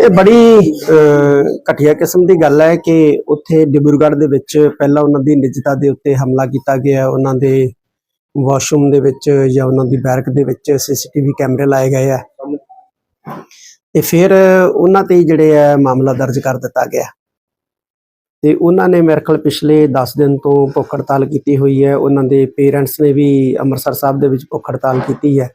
ਇਹ ਬੜੀ ਘਟੀਆ ਕਿਸਮ ਦੀ ਗੱਲ ਹੈ ਕਿ ਉੱਥੇ ਡਿਬਰੂਗੜ੍ਹ ਦੇ ਵਿੱਚ ਪਹਿਲਾਂ ਉਹਨਾਂ ਦੀ ਨਿੱਜਤਾ ਦੇ ਉੱਤੇ ਹਮਲਾ ਕੀਤਾ ਗਿਆ, ਉਹਨਾਂ ਦੇ ਵਾਸ਼ਰੂਮ ਦੇ ਵਿੱਚ ਜਾਂ ਉਹਨਾਂ ਦੀ ਬੈਰਕ ਦੇ ਵਿੱਚ ਸੀਸੀਟੀਵੀ ਕੈਮਰੇ ਲਾਏ ਗਏ ਆ। ਤੇ ਫਿਰ ਉਹਨਾਂ ਤੇ ਜਿਹੜੇ ਆ ਮਾਮਲਾ ਦਰਜ ਕਰ ਦਿੱਤਾ ਗਿਆ। ਤੇ ਉਹਨਾਂ ਨੇ ਮੇਰੇ ਖਿਆਲ ਪਿਛਲੇ 10 ਦਿਨ ਤੋਂ ਭੁੱਖ ਹੜਤਾਲ ਕੀਤੀ ਹੋਈ ਹੈ। ਉਹਨਾਂ ਦੇ ਪੇਰੈਂਟਸ ਨੇ ਵੀ ਅੰਮ੍ਰਿਤਸਰ ਸਾਹਿਬ ਦੇ ਵਿੱਚ ਭੁੱਖ ਹੜਤਾਲ ਕੀਤੀ ਹੈ।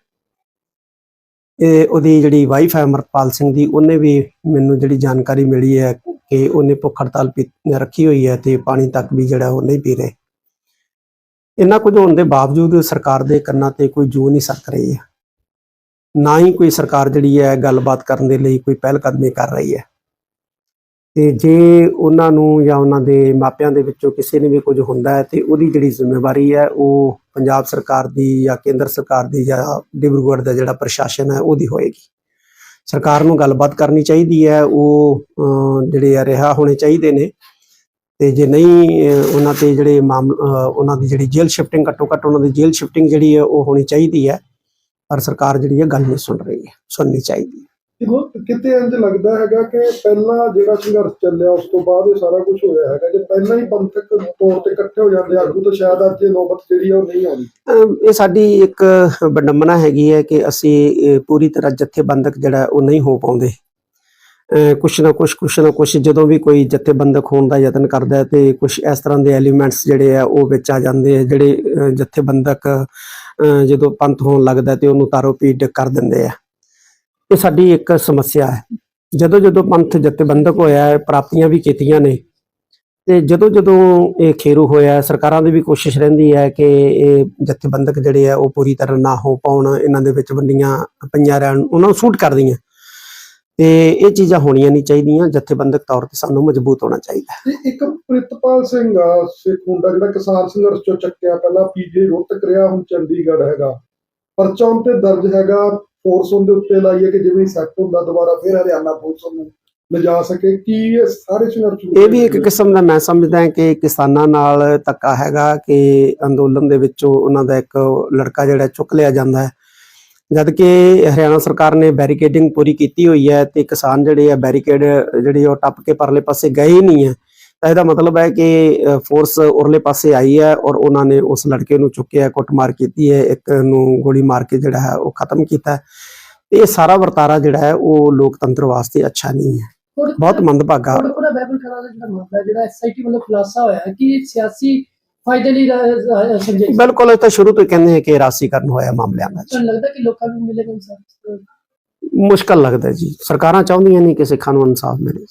ਇਹ ਉਹਦੀ ਜਿਹੜੀ ਵਾਈਫ ਹੈ ਅਮਰਪਾਲ ਸਿੰਘ ਦੀ, ਉਹਨੇ ਵੀ ਮੈਨੂੰ ਜਿਹੜੀ ਜਾਣਕਾਰੀ ਮਿਲੀ ਹੈ ਕਿ ਉਹਨੇ ਭੁੱਖ ਹੜਤਾਲ ਪੀ- ਰੱਖੀ ਹੋਈ ਹੈ ਤੇ ਪਾਣੀ ਤੱਕ ਵੀ ਜਿਹੜਾ ਉਹ ਨਹੀਂ ਪੀ ਰਹੇ। ਇੰਨਾ ਕੁਝ ਹੋਣ ਦੇ ਬਾਵਜੂਦ ਸਰਕਾਰ ਦੇ ਕੰਨਾਂ ਤੇ ਕੋਈ ਜੂ ਨਹੀਂ ਸਰਕ ਰਹੀ ਹੈ। ਨਾ ਹੀ ਕੋਈ ਸਰਕਾਰ ਜਿਹੜੀ ਹੈ ਗੱਲਬਾਤ ਕਰਨ ਦੇ ਲਈ ਕੋਈ ਪਹਿਲ ਕਦਮੀ ਕਰ ਰਹੀ ਹੈ। ਤੇ ਜੇ ਉਹਨਾਂ ਨੂੰ ਜਾਂ ਉਹਨਾਂ ਦੇ ਮਾਪਿਆਂ ਦੇ ਵਿੱਚੋਂ ਕਿਸੇ ਨੇ ਵੀ ਕੁਝ ਹੁੰਦਾ ਹੈ ਤੇ ਉਹਦੀ ਜਿਹੜੀ ਜ਼ਿੰਮੇਵਾਰੀ ਹੈ ਉਹ ਪੰਜਾਬ ਸਰਕਾਰ ਦੀ ਜਾਂ ਕੇਂਦਰ ਸਰਕਾਰ ਦੀ ਜਾਂ ਡਿਬਰੂਗੜ੍ਹ ਦਾ ਜਿਹੜਾ ਪ੍ਰਸ਼ਾਸਨ ਹੈ ਉਹਦੀ ਹੋਏਗੀ। ਸਰਕਾਰ ਨੂੰ ਗੱਲਬਾਤ ਕਰਨੀ ਚਾਹੀਦੀ ਹੈ, ਉਹ ਜਿਹੜੇ ਆ ਰਿਹਾ ਹੋਣੇ ਚਾਹੀਦੇ ਨੇ। ਤੇ ਜੇ ਨਹੀਂ ਉਹਨਾਂ ਤੇ ਜਿਹੜੇ ਮਾਮਲ ਉਹਨਾਂ ਦੀ ਜਿਹੜੀ ਜੇਲ੍ਹ ਸ਼ਿਫਟਿੰਗ ਘੱਟੋ ਘੱਟ ਉਹਨਾਂ ਦੀ ਜੇਲ੍ਹ ਸ਼ਿਫਟਿੰਗ ਜਿਹੜੀ ਹੈ ਉਹ ਹੋਣੀ ਚਾਹੀਦੀ ਹੈ। ਪਰ ਸਰਕਾਰ ਜਿਹੜੀ ਹੈ ਗੱਲ ਨਹੀਂ ਸੁਣ ਰਹੀ ਹੈ ਸੁਣਨੀ ਚਾਹੀਦੀ ਹੈ। ਦੇਖੋ, ਕਿਤੇ ਇੰਜ ਲੱਗਦਾ ਹੈਗਾ ਕਿ ਪਹਿਲਾਂ ਜਿਹੜਾ ਸੰਘਰਸ਼ ਚੱਲਿਆ, ਉਸ ਤੋਂ ਬਾਅਦ ਇਹ ਸਾਰਾ ਕੁਝ ਹੋਇਆ ਹੈਗਾ। ਜੇ ਪਹਿਲਾਂ ਹੀ ਪੰਥਕ ਤੌਰ ਤੇ ਇਕੱਠੇ ਹੋ ਜਾਂਦੇ, ਆਗੂ ਤਾਂ ਸ਼ਾਇਦ ਅੱਜ ਇਹ ਨੌਬਤ ਜਿਹੜੀ ਆ ਉਹ ਨਹੀਂ ਆਉਣੀ ਇਹ ਸਾਡੀ ਇੱਕ ਵਡੰਬਨਾ ਹੈਗੀ ਹੈ ਕਿ ਅਸੀਂ ਪੂਰੀ ਤਰ੍ਹਾਂ ਜਥੇਬੰਦਕ ਜਿਹੜਾ, ਉਹ ਨਹੀਂ ਹੋ ਪਾਉਂਦੇ। ਕੁਛ ਨਾ ਕੁਛ ਕੁਛ ਨਾ ਕੁਛ ਜਦੋਂ ਵੀ ਕੋਈ ਜਥੇਬੰਦਕ ਹੋਣ ਦਾ ਯਤਨ ਕਰਦਾ ਹੈ ਤੇ ਕੁਛ ਇਸ ਤਰ੍ਹਾਂ ਦੇ ਐਲੀਮੈਂਟਸ ਜਿਹੜੇ ਆ, ਉਹ ਵਿੱਚ ਆ ਜਾਂਦੇ ਆ, ਜਿਹੜੇ, ਅਹ, ਜਥੇਬੰਦਕ, ਅਹ, ਜਦੋਂ ਪੰਥ ਹੋਣ ਲੱਗਦਾ ਤੇ ਉਹਨੂੰ ਤਾਰੋ ਪੀਟ ਕਰ ਦਿੰਦੇ ਆ। ਇਹ ਸਾਡੀ ਇੱਕ ਸਮੱਸਿਆ ਹੈ। ਜਦੋਂ ਜਦੋਂ ਪੰਥ ਜਥੇਬੰਦਕ ਹੋਇਆ ਹੈ, ਪ੍ਰਾਪਤੀਆਂ ਵੀ ਕੀਤੀਆਂ ਨੇ, ਤੇ ਜਦੋਂ ਜਦੋਂ ਇਹ ਖੇਰੂ ਹੋਇਆ ਸਰਕਾਰਾਂ ਦੀ ਵੀ ਕੋਸ਼ਿਸ਼ ਰਹਿੰਦੀ ਹੈ ਕਿ ਇਹ ਜਥੇਬੰਦਕ ਜਿਹੜੇ ਆ, ਉਹ ਪੂਰੀ ਤਰ੍ਹਾਂ ਨਾ ਹੋ ਪਾਉਣ, ਇਹਨਾਂ ਦੇ ਵਿੱਚ ਵੰਡੀਆਂ ਪਈਆਂ ਰਹਿਣ, ਉਹਨਾਂ ਨੂੰ ਸੂਟ ਕਰਦੀਆਂ। ਤੇ ਇਹ ਚੀਜ਼ਾਂ ਹੋਣੀਆਂ ਨਹੀਂ ਚਾਹੀਦੀਆਂ ਜਥੇਬੰਦਕ ਤੌਰ ਤੇ ਸਾਨੂੰ ਮਜ਼ਬੂਤ ਹੋਣਾ ਚਾਹੀਦਾ ਇੱਕ ਪ੍ਰਿਤਪਾਲ ਸਿੰਘ ਆ, ਸਿੱਖ ਮੁੰਡਾ ਜਿਹੜਾ ਕਿਸਾਨ ਸੰਘਰਸ਼ ਚੋਂ ਚੱਕਿਆ, ਪਹਿਲਾਂ ਪੀਜੀ ਰੋਹਤਕ ਰਿਹਾ, ਹੁਣ ਚੰਡੀਗੜ੍ਹ ਹੈਗਾ। ਪਰਚਾ ਤੇ ਦਰਜ ਹੈਗਾ ਫੋਰਸ ਉਹਦੇ ਉੱਤੇ ਲਾਈਏ ਕਿ ਜਿਵੇਂ ਸੈੱਟ ਹੁੰਦਾ ਦੁਬਾਰਾ ਫਿਰ ਹਰਿਆਣਾ ਪੁਲਿਸ ਨੂੰ ਲਿਜਾ ਸਕੇ। ਕੀ ਇਹ ਸਾਰੇ ਸੰਘਰਸ਼ ਇਹ ਵੀ ਇੱਕ ਕਿਸਮ ਦਾ ਮੈਂ ਸਮਝਦਾ ਕਿ ਕਿਸਾਨਾਂ ਨਾਲ ਧੱਕਾ ਹੈਗਾ ਕਿ ਅੰਦੋਲਨ ਦੇ ਵਿੱਚੋਂ ਉਹਨਾਂ ਦਾ ਇੱਕ ਲੜਕਾ ਜਿਹੜਾ ਚੁੱਕ ਲਿਆ ਜਾਂਦਾ ਹੈ। ਜਦ ਕਿ ਹਰਿਆਣਾ ਸਰਕਾਰ ਨੇ ਬੈਰੀਕੇਡਿੰਗ ਪੂਰੀ ਕੀਤੀ ਹੋਈ ਹੈ ਤੇ ਕਿਸਾਨ ਜਿਹੜੇ ਆ ਬੈਰੀਕੇਡ ਜਿਹੜੀ ਉਹ ਟੱਪ ਕੇ ਪਰਲੇ ਪਾਸੇ ਗਏ ਹੀ ਨਹੀਂ ਹੈ। ਤਾਂ ਇਹਦਾ ਮਤਲਬ ਹੈ ਕਿ ਫੋਰਸ ਉਰਲੇ ਪਾਸੇ ਆਈ ਹੈ ਔਰ ਉਹਨਾਂ ਨੇ ਉਸ ਲੜਕੇ ਨੂੰ ਚੁੱਕਿਆ ਕੁੱਟਮਾਰ ਕੀਤੀ ਹੈ ਇੱਕ ਨੂੰ ਗੋਲੀ ਮਾਰ ਕੇ ਜਿਹੜਾ ਹੈ ਉਹ ਖਤਮ ਕੀਤਾ। ਤੇ ਇਹ ਸਾਰਾ ਵਰਤਾਰਾ ਜਿਹੜਾ ਹੈ ਉਹ ਲੋਕਤੰਤਰ ਵਾਸਤੇ ਅੱਛਾ ਨਹੀਂ ਹੈ। ਬਹੁਤ ਮੰਦਭਾਗਾ। ਥੋੜਾ ਥੋੜਾ ਬਾਈਬਲ ਖੜਾ ਦਾ ਜਿਹੜਾ ਮਾਮਲਾ ਹੈ, ਜਿਹੜਾ ਐਸਆਈਟੀ ਵੱਲੋਂ ਖੁਲਾਸਾ ਹੋਇਆ ਹੈ ਕਿ ਇਹ ਸਿਆਸੀ ਫਾਇਦੇ ਲਈ ਰਾ- ਰਾ- ਸਮਝੇ ਬਿਲਕੁਲ ਇਹ ਤਾਂ ਸ਼ੁਰੂ ਤੋਂ ਕਹਿੰਦੇ ਹੈ ਕਿ ਰਾਸੀਕਰਨ ਹੋਇਆ ਮਾਮਲਿਆਂ ਦਾ। ਤੁਹਾਨੂੰ ਲੱਗਦਾ ਕਿ ਲੋਕਾਂ ਨੂੰ ਮਿਲੇਗਾ ਇਨਸਾਫ? ਮੁਸ਼ਕਲ ਲੱਗਦਾ ਜੀ। ਸਰਕਾਰਾਂ ਚਾਹੁੰਦੀਆਂ ਨਹੀਂ ਕਿ ਸਿੱਖਾਂ ਨੂੰ ਇਨਸਾਫ ਮਿਲੇ।